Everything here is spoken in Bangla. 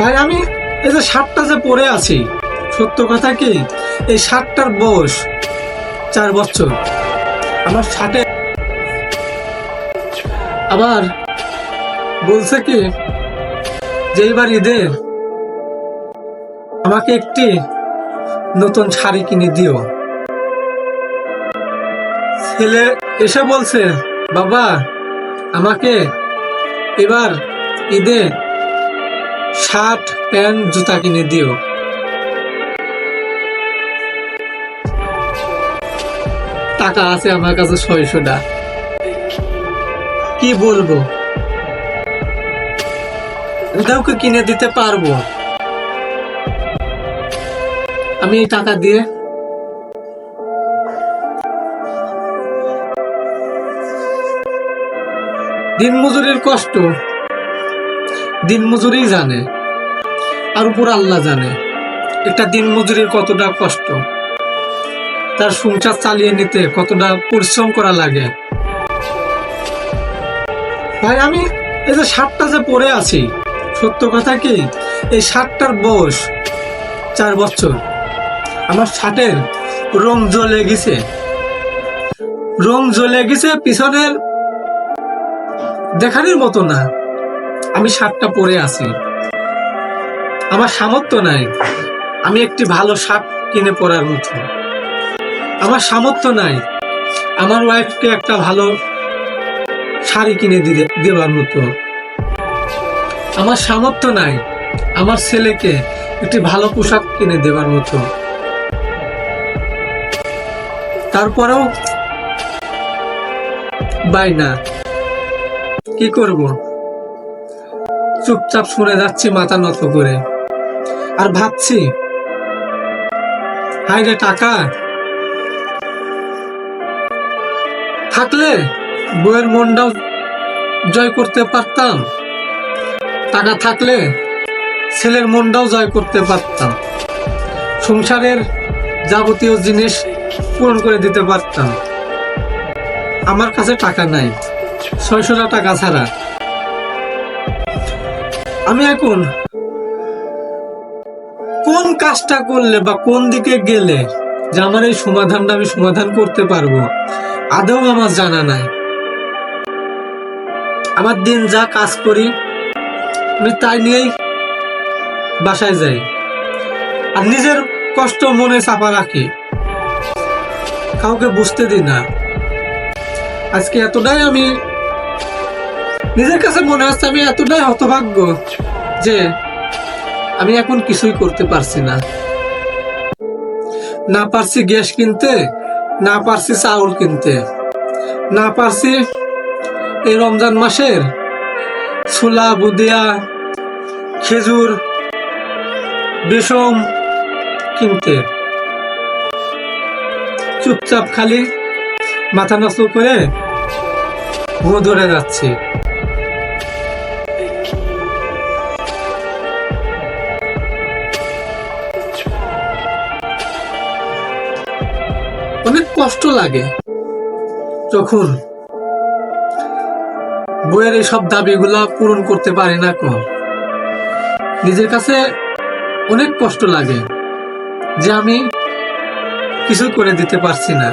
ভাই, আমি এই যে শার্টটা যে পরে আছি, সত্য কথা কি? এই শার্টটার বয়স চার বছর। আমার শার্টে আবার বলছে কি যে এইবার ঈদে আমাকে একটি নতুন শাড়ি কিনে দিও। ছেলে এসে বলছে, বাবা, আমাকে এবার ঈদে শার্ট, প্যান্ট, জুতা কিনে দিও। টাকা আছে আমার কাছে ছয়শোটা। কি বলব? ওকে কিনে দিতে পারব। আমি এই টাকা দিয়ে দিন মজুরির কষ্ট দিন মজুরি জানে, আর উপর আল্লাহ জানে। একটা দিন মজুরির কতটা কষ্ট। তার সংসার চালিয়ে নিতে কতটা পরিশ্রম করা লাগে। ভাই, আমি এই যে শার্টটা যে পরে আছি, সত্য কথা কি? এই শার্টটার বয়স চার বছর। আমার শার্টের রং জ্বলে গেছে। রং জ্বলে গেছে পিছনের দেখানোর মতো না। আমি শার্টটা পরে আছি। আমার সামর্থ্য নাই। আমি একটি ভালো শার্ট কিনে পরার মতো। আমার সামর্থ্য নাই। আমার ওয়াইফকে একটা ভালো শাড়ি কিনে দিতে দেওয়ার মতো। আমার সামর্থ্য নাই। আমার ছেলেকে একটি ভালো পোশাক কিনে দেওয়ার মতো। তারপরেও বাই না। কি করব? চুপচাপ শুনে যাচ্ছি মাথা নত করে। আর ভাবছি হাই রে টাকা। থাকলে বইয়ের মনটাও জয় করতে পারতাম। টাকা থাকলে ছেলের মনটাও জয় করতে পারতাম। সংসারের যাবতীয় জিনিস পূরণ করে দিতে পারতাম। আমার কাছে টাকা নাই। ছয়শটা টাকা ছাড়া আমি এখন কোন কাজটা করলে বা কোন দিকে গেলে যে আমার এই সমাধানটা আমি সমাধান করতে পারব? আদৌ আমার জানা নাই। আমার দিন যা কাজ করি, আমি তাই নিয়েই বাসায় যাই। আর নিজের কষ্ট মনে চাপা রাখি। কাউকে বুঝতে দিই না। আজকে এতটাই আমি নিজের কাছে মনে হচ্ছে আমি এতটাই হতভাগ্য যে আমি এখন কিছুই করতে পারছি না। না পারছি গ্যাস কিনতে, না পারছি চাউল কিনতে। না পারছি এই রমজান মাসের ছোলা, বুদিয়া, খেজুর বিষম কিনতে। চুপচাপ খালি মাথা নষ্ট করে ধরে যাচ্ছি। অনেক কষ্ট লাগে। যখন বইয়ের এইসব দাবিগুলা পূরণ করতে পারি না কম, নিজের কাছে অনেক কষ্ট লাগে যে আমি কিছু করে দিতে পারছি না।